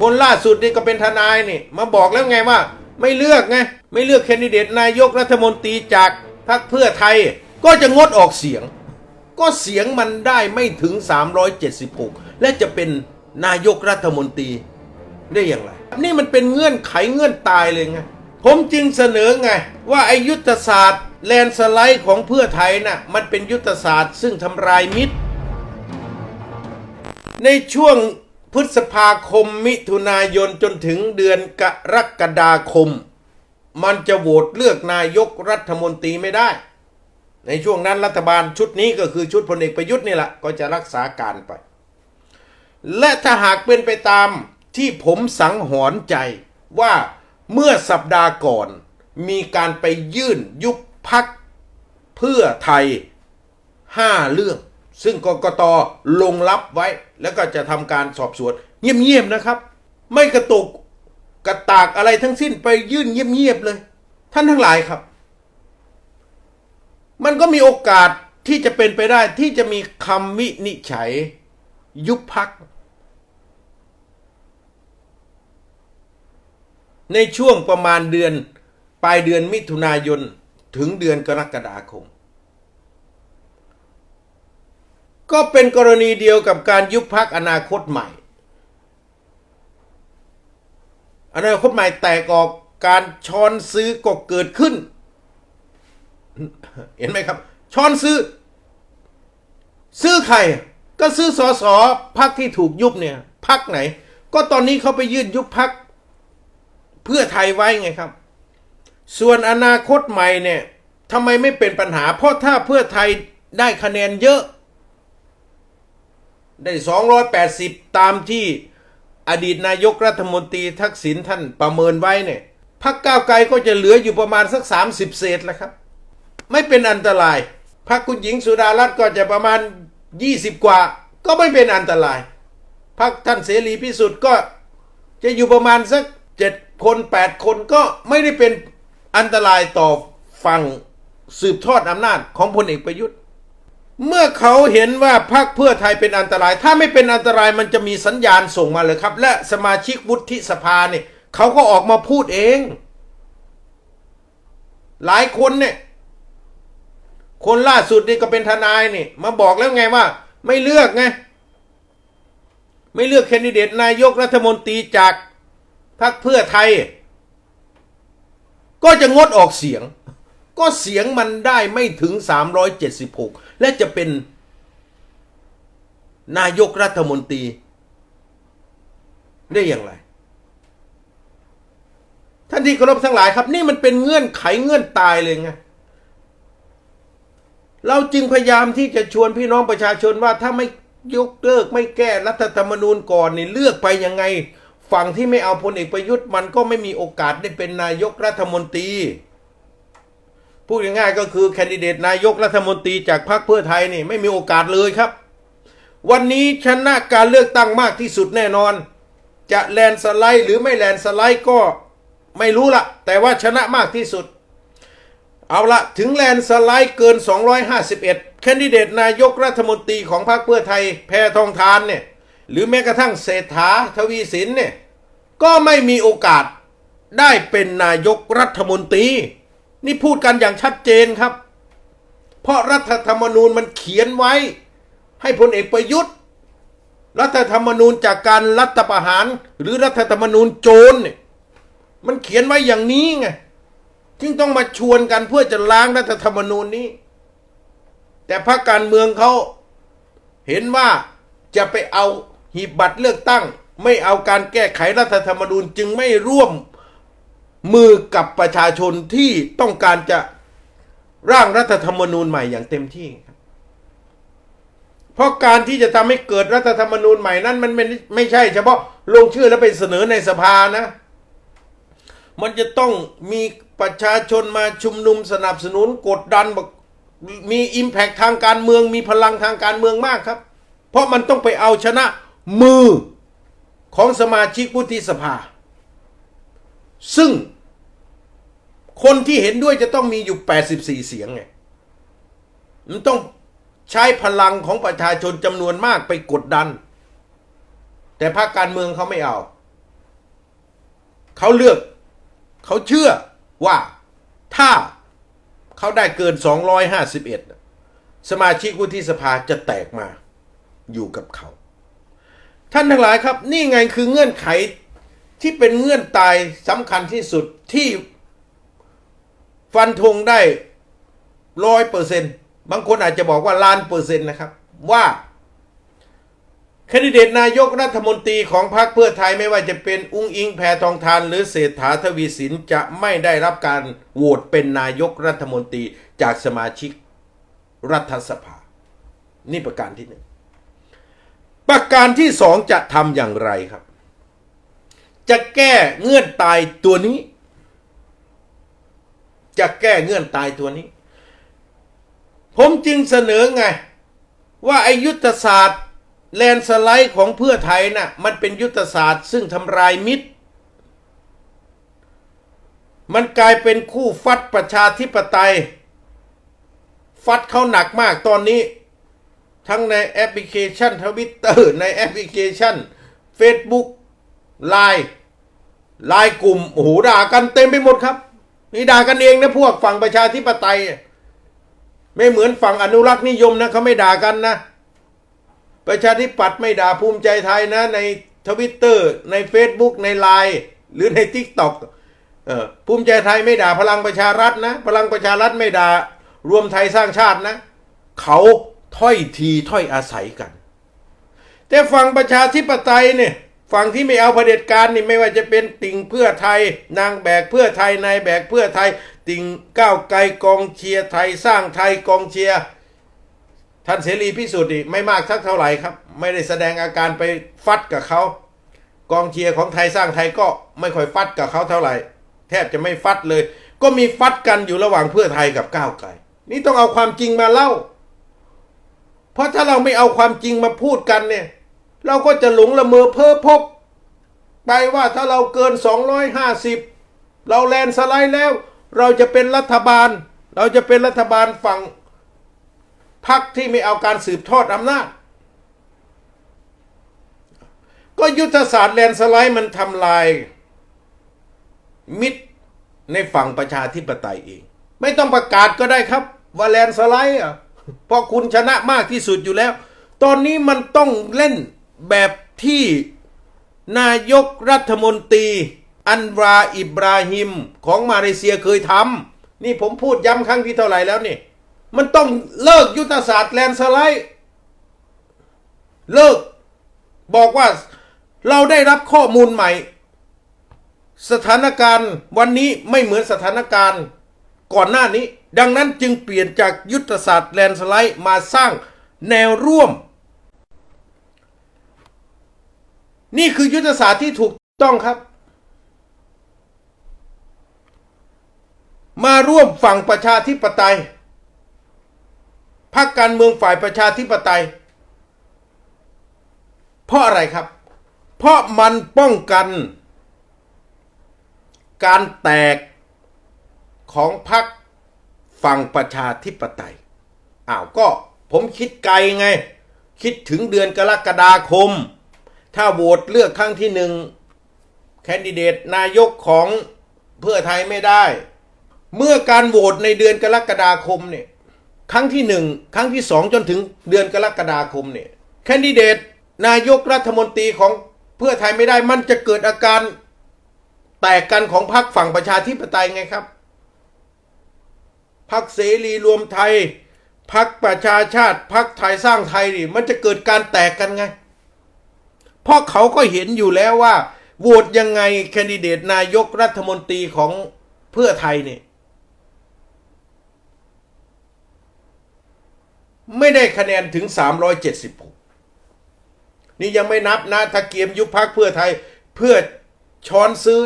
คนล่าสุดนี่ก็เป็นทนายนี่ มาบอกแล้วไงว่า ไม่เลือกไงไม่เลือกแคนดิเดตนายกรัฐมนตรีจากพรรคเพื่อไทย ก็จะงดออกเสียง ก็เสียงมันได้ไม่ถึง 376 และจะเป็นนายกรัฐมนตรีได้อย่างไร นี่มันเป็นเงื่อนไขเงื่อนตายเลยไงผมจึงเสนอไง ว่าไอยุทธศาสตร์แลนสไลด์ของเพื่อไทยน่ะมันเป็นยุทธศาสตร์ซึ่งทำลายมิตร ในช่วง พฤษภาคมมิถุนายนจนถึงเดือนกรกฎาคม มันจะโหวตเลือกนายกรัฐมนตรีไม่ได้ ในช่วงนั้นรัฐบาลชุดนี้ก็คือชุดพลเอกประยุทธ์นี่แหละก็จะรักษาการไป และถ้าหากเป็นไปตามที่ผมสังหรณ์ใจว่าเมื่อสัปดาห์ก่อน มีการไปยื่นยุบพักเพื่อไทยห้าเรื่อง ซึ่งกกตลงรับไว้ แล้วก็จะทำการสอบสวน เงียบๆนะครับ ไม่กระตุกกระตากอะไรทั้งสิ้นไปยื่นเงียบๆเลย ท่านทั้งหลายครับ มันก็มีโอกาสที่จะเป็นไปได้ที่จะมีคำวินิจฉัย ยุบพัก ในช่วงประมาณเดือน ปลายเดือนมิถุนายนถึงเดือนกรกฎาคม ก็เป็นกรณีเดียวกับการยุบพักอนาคตใหม่ อนาคตใหม่แตกออกการช้อนซื้อก็เกิดขึ้น เห็นไหมครับ ช้อนซื้อ ซื้อใคร ก็ซื้อสอสอพักที่ถูกยุบเนี่ยพักไหน ก็ตอนนี้เขาไปยื่นยุบพักเพื่อไทยไว้ไงครับ ส่วนอนาคตใหม่เนี่ยทำไมไม่เป็นปัญหา เพราะถ้าเพื่อไทยได้คะแนนเยอะ ได้ 280 ตามที่อดีตนายกรัฐมนตรีทักษิณท่านประเมินไว้เนี่ยพักก้าวไกลก็จะเหลืออยู่ประมาณสัก 30 เศษแหล้วครับ ไม่เป็นอันตรายพักคุณหญิงสุดารัตน์ก็จะประมาณ 20 กว่า ก็ไม่เป็นอันตรายพักท่านเสรีพิสุทธิ์ก็จะอยู่ประมาณสัก 7 คน 8 คนก็ไม่ได้เป็นอันตรายต่อฝั่งสืบทอดอำนาจของพลเอกประยุทธ์ เมื่อเขาเห็นว่าพรรคเพื่อไทยเป็นอันตราย ถ้าไม่เป็นอันตรายมันจะมีสัญญาณส่งมาเลยครับ และสมาชิกวุฒิสภาเนี่ยเขาก็ออกมาพูดเอง หลายคนเนี่ย คนล่าสุดนี่ก็เป็นทนายนี่ มาบอกแล้วไงว่า ไม่เลือกไงไม่เลือกแคนดิเดตนายกรัฐมนตรีจากพรรคเพื่อไทย ก็จะงดออกเสียง ก็เสียงมันได้ไม่ถึง 376 และจะเป็นนายกรัฐมนตรี ได้อย่างไร ท่านที่เคารพทั้งหลายครับ นี่มันเป็นเงื่อนไขเงื่อนตายเลยไงเราจึงพยายามที่จะชวนพี่น้องประชาชนว่าถ้าไม่ยกเลิกไม่แก้รัฐธรรมนูญก่อนนี่เลือกไปยังไง ฝั่งที่ไม่เอาพลเอกประยุทธ์มันก็ไม่มีโอกาสได้เป็นนายกรัฐมนตรี พูดง่ายๆก็คือแคนดิเดตนายกรัฐมนตรีจากพรรคเพื่อไทยนี่ไม่มีโอกาสเลยครับ วันนี้ชนะการเลือกตั้งมากที่สุดแน่นอน จะแลนสไลด์หรือไม่แลนสไลด์ก็ไม่รู้ละแต่ว่าชนะมากที่สุด เอาละถึงแลนสไลด์เกิน 251 แคนดิเดตนายกรัฐมนตรีของพรรคเพื่อไทยแพทองทานเนี่ยหรือแม้กระทั่งเศรษฐาทวีสินเนี่ยก็ไม่มีโอกาสได้เป็นนายกรัฐมนตรี นี่พูดกันอย่างชัดเจนครับ เพราะรัฐธรรมนูญมันเขียนไว้ ให้พลเอกประยุทธ์ รัฐธรรมนูญจากการรัฐประหาร หรือรัฐธรรมนูญโจรเนี่ยมันเขียนไว้อย่างนี้ไงจึงต้องมาชวนกันเพื่อจะล้างรัฐธรรมนูญนี้ แต่พรรคการเมืองเขาเห็นว่าจะไปเอาหีบบัตรเลือกตั้ง ไม่เอาการแก้ไขรัฐธรรมนูญจึงไม่ร่วม มือกับประชาชนที่ต้องการจะร่างรัฐธรรมนูญใหม่อย่างเต็มที่ครับเพราะการที่จะทำให้เกิดรัฐธรรมนูญใหม่นั้น มันไม่ไม่ใช่เฉพาะลงชื่อแล้วไปเสนอในสภานะ มันจะต้องมีประชาชนมาชุมนุมสนับสนุนกดดันบอกมีอิมแพกทางการเมืองมีพลังทางการเมืองมากครับ เพราะมันต้องไปเอาชนะมือของสมาชิกวุฒิสภา ซึ่งคนที่เห็นด้วยจะต้องมีอยู่ 84 เสียงไงมันต้องใช้พลังของประชาชนจำนวนมากไปกดดัน แต่ภาคการเมืองเขาไม่เอา เขาเลือก เขาเชื่อว่าถ้าเขาได้เกิน 251 สมาชิกวุฒิสภาจะแตกมาอยู่กับเขา ท่านทั้งหลายครับ นี่ไงคือเงื่อนไข ที่เป็นเงื่อนตายสำคัญที่สุดที่ฟันธงได้ร้อยเปอร์เซ็นต์บางคนอาจจะบอกว่าล้านเปอร์เซ็นต์นะครับ ว่าแคนดิเดตนายกรัฐมนตรีของพรรคเพื่อไทยไม่ว่าจะเป็นอุ้งอิงแพทองทาน หรือเศรษฐาทวีสินจะไม่ได้รับการโหวตเป็นนายกรัฐมนตรีจากสมาชิกรัฐสภา นี่ประการที่หนึ่งประการที่สองจะทำอย่างไรครับ จะแก้เงื่อนตายตัวนี้ จะแก้เงื่อนตายตัวนี้ ผมจึงเสนอไง ว่าอายุทธศาสตร์แลนสไลด์ของเพื่อไทยน่ะมันเป็นยุทธศาสตร์ ซึ่งทำลายมิตร มันกลายเป็นคู่ฟัดประชาธิปไตย ฟัดเขาหนักมากตอนนี้ ทั้งในแอปพลิเคชันทวิตเตอร์ในแอปพลิเคชัน Facebook ไลน์ ลน์กลุ่มโอ้โหด่ากันเต็มไปหมดครับ นี่ด่ากันเองนะพวกฝั่งประชาธิปไตย ไม่เหมือนฝั่งอนุรักษ์นิยมนะเขาไม่ด่ากันนะ ประชาธิปัตย์ไม่ด่าภูมิใจไทยนะ ในทวิตเตอร์ใน Facebook ในไลน์หรือใน t ิ k t o k เออภูมิใจไทยไม่ด่าพลังประชารัฐนะ พลังประชารัฐไม่ด่ารวมไทยสร้างชาตินะ เขาถ้อยทีถ้อยอาศัยกัน แต่ฝั่งประชาธิปไตยเนี่ย ฝั่งที่ไม่เอาเผด็จการนี่ไม่ว่าจะเป็นติ่งเพื่อไทย นางแบกเพื่อไทยนายแบกเพื่อไทย ติ่งก้าวไกลกองเชียร์ไทยสร้างไทยกองเชียร์ท่านเสรีพิสุทธิ์นี่ไม่มากสักเท่าไหร่ครับ ไม่ได้แสดงอาการไปฟัดกับเขากองเชียร์ของไทยสร้างไทยก็ไม่ค่อยฟัดกับเขาเท่าไหร่ แทบจะไม่ฟัดเลย ก็มีฟัดกันอยู่ระหว่างเพื่อไทยกับก้าวไกลนี่ต้องเอาความจริงมาเล่า เพราะถ้าเราไม่เอาความจริงมาพูดกันเนี่ย เราก็จะหลงละเมอเพ้อพก ไปว่าถ้าเราเกิน 250 เราแลนสไลด์แล้ว เราจะเป็นรัฐบาล เราจะเป็นรัฐบาลฝั่งพรรคที่ไม่เอาการสืบทอดอำนาจ ก็ยุทธศาสตร์แลนสไลด์มันทำลาย มิตรในฝั่งประชาธิปไตยเอง ไม่ต้องประกาศก็ได้ครับ ว่าแลนสไลด์อะเพราะคุณชนะมากที่สุดอยู่แล้ว ตอนนี้มันต้องเล่น แบบที่นายกรัฐมนตรี อันวาอิบราฮิมของมาเลเซียเคยทำนี่ผมพูดย้ำครั้งที่เท่าไหร่แล้วนี่ มันต้องเลิกยุทธศาสตร์แลนสไลด์เลิกบอกว่าเราได้รับข้อมูลใหม่ สถานการณ์วันนี้ไม่เหมือนสถานการณ์ก่อนหน้านี้ ดังนั้นจึงเปลี่ยนจากยุทธศาสตร์แลนสไลด์มาสร้างแนวร่วม นี่คือยุทธศาสตร์ที่ถูกต้องครับ มาร่วมฝั่งประชาธิปไตยพรรคการเมืองฝ่ายประชาธิปไตย เพราะอะไรครับ เพราะมันป้องกัน การแตกของพรรคฝั่งประชาธิปไตยอ้าวก็ผมคิดไกลไง คิดถึงเดือนกรกฎาคม ถ้าโหวตเลือกครั้งที่หนึ่งแคนดิเดตนายกของเพื่อไทยไม่ได้ เมื่อการโหวตในเดือนกรกฎาคมเนี่ยครั้งที่หนึ่งครั้งที่สองจนถึงเดือนกรกฎาคมเนี่ยแคนดิเดตนายกรัฐมนตรีของเพื่อไทยไม่ได้มันจะเกิดอาการแตกกันของพรรคฝั่งประชาธิปไตยไงครับพรรคเสรีรวมไทยพรรคประชาชาติพรรคไทยสร้างไทยนี่มันจะเกิดการแตกกันไง เพราะเขาก็เห็นอยู่แล้วว่าโหวตยังไงแคนดิเดตนายกรัฐมนตรีของเพื่อไทยเนี่ยไม่ได้คะแนนถึง 376 นี่ยังไม่นับนะถ้าเกมยุบพักเพื่อไทยเพื่อช้อนซื้อ